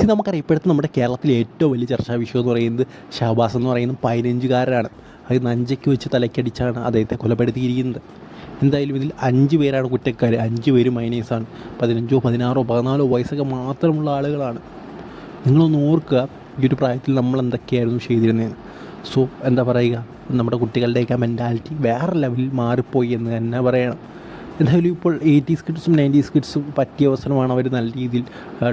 ഇത് നമുക്കറിയാം ഇപ്പോഴത്തെ നമ്മുടെ കേരളത്തിലെ ഏറ്റവും വലിയ ചർച്ചാ വിഷയം എന്ന് പറയുന്നത് ഷഹബാസ് എന്ന് പറയുന്നത് പതിനഞ്ചുകാരനാണ്. അത് നഞ്ചയ്ക്ക് വെച്ച് തലക്കടിച്ചാണ് അദ്ദേഹത്തെ കൊലപ്പെടുത്തിയിരിക്കുന്നത്. എന്തായാലും ഇതിൽ അഞ്ച് പേരാണ് കുറ്റക്കാർ അഞ്ച് പേര് മൈനേഴ്സാണ് പതിനഞ്ചോ പതിനാറോ പതിനാലോ വയസ്സൊക്കെ മാത്രമുള്ള ആളുകളാണ്. നിങ്ങളൊന്ന് ഓർക്കുക ഈ ഒരു പ്രായത്തിൽ നമ്മൾ എന്തൊക്കെയായിരുന്നു ചെയ്തിരുന്നതെന്ന് സോ എന്താ പറയുക? നമ്മുടെ കുട്ടികളുടെയൊക്കെ മെന്റാലിറ്റി വേറെ ലെവലിൽ മാറിപ്പോയി എന്ന് തന്നെ പറയണം. എന്തായാലും ഇപ്പോൾ എയ്റ്റീസ് കിഡ്സും നയന്റീസ് കിഡ്സും പറ്റിയ അവസരമാണ് അവർ നല്ല രീതിയിൽ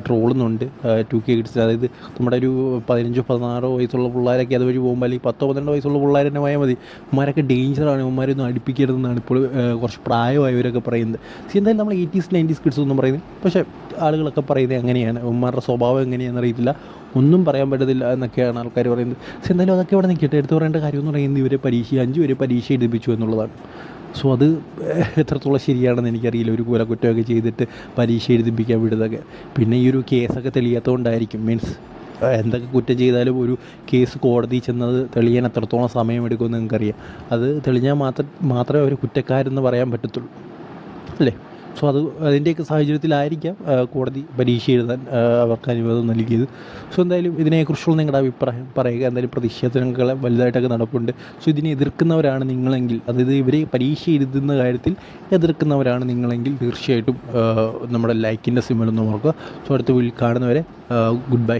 ട്രോളുന്നുണ്ട്. ടു കെ കിഡ്സ് അതായത് നമ്മുടെ ഒരു പതിനഞ്ചോ പതിനാറോ വയസ്സുള്ള പിള്ളേരൊക്കെ അതുവഴി പോകുമ്പോൾ അല്ലെങ്കിൽ പത്തോ പന്ത്രണ്ടോ വയസ്സുള്ള പിള്ളേർ തന്നെ പോയാൽ മതി. ഉമ്മാരൊക്കെ ഡേഞ്ചറാണ് ഉമ്മാരൊന്നും അടുപ്പിക്കരുതെന്നാണ് ഇപ്പോൾ കുറച്ച് പ്രായമായവരൊക്കെ പറയുന്നത്. പക്ഷേ എന്തായാലും നമ്മൾ എയ്റ്റീസ് നയന്റീസ് കിഡ്സ് ഒന്നും പറയുന്നത് പക്ഷേ ആളുകളൊക്കെ പറയുന്നത് എങ്ങനെയാണ്? ഉമ്മാരുടെ സ്വഭാവം എങ്ങനെയാണെന്ന് അറിയത്തില്ല. ഒന്നും പറയാൻ പറ്റത്തില്ല എന്നൊക്കെയാണ് ആൾക്കാർ പറയുന്നത്. പക്ഷേ എന്തായാലും അതൊക്കെ ഇവിടെ നിൽക്കട്ടെ. എടുത്തു പറയേണ്ട കാര്യം എന്ന് പറയുന്നത് ഇവരെ പരീക്ഷ അഞ്ച് വരെ പരീക്ഷ എഴുതിപ്പിച്ചു എന്നുള്ളതാണ്. സോ അത് എത്രത്തോളം ശരിയാണെന്ന് എനിക്കറിയില്ല. ഒരു കുലക്കുറ്റമൊക്കെ ചെയ്തിട്ട് പരീക്ഷ എഴുതിപ്പിക്കാൻ വിടുന്നതൊക്കെ. പിന്നെ ഈ ഒരു കേസൊക്കെ തെളിയാത്തതുകൊണ്ടായിരിക്കും. മീൻസ് എന്തൊക്കെ കുറ്റം ചെയ്താലും ഒരു കേസ് കോടതി ചെന്നത് തെളിയാൻ എത്രത്തോളം സമയമെടുക്കുമെന്ന് നിങ്ങൾക്കറിയാം. അത് തെളിഞ്ഞാൽ മാത്രം മാത്രമേ അവർ കുറ്റക്കാരെന്ന് പറയാൻ പറ്റത്തുള്ളൂ. അല്ലേ? സോ അത് അതിന്റെയൊക്കെ സാഹചര്യത്തിലായിരിക്കാം കോടതി പരീക്ഷ എഴുതാൻ അവർക്ക് അനുവാദം നൽകിയത്. സോ എന്തായാലും ഇതിനെക്കുറിച്ചുള്ള നിങ്ങളുടെ അഭിപ്രായം പറയുക എന്തായാലും പ്രതിഷേധങ്ങളെ വലുതായിട്ടൊക്കെ നടപ്പുണ്ട്. സോ ഇതിനെ എതിർക്കുന്നവരാണ് നിങ്ങളെങ്കിൽ അതായത് ഇവരെ പരീക്ഷ എഴുതുന്ന കാര്യത്തിൽ എതിർക്കുന്നവരാണ് നിങ്ങളെങ്കിൽ തീർച്ചയായിട്ടും നമ്മുടെ ലൈക്കിന്റെ സിമ്മലൊന്നും ഓർക്കുക. സോ അടുത്ത വീട്ടിൽ കാണുന്നവരെ ഗുഡ് ബൈ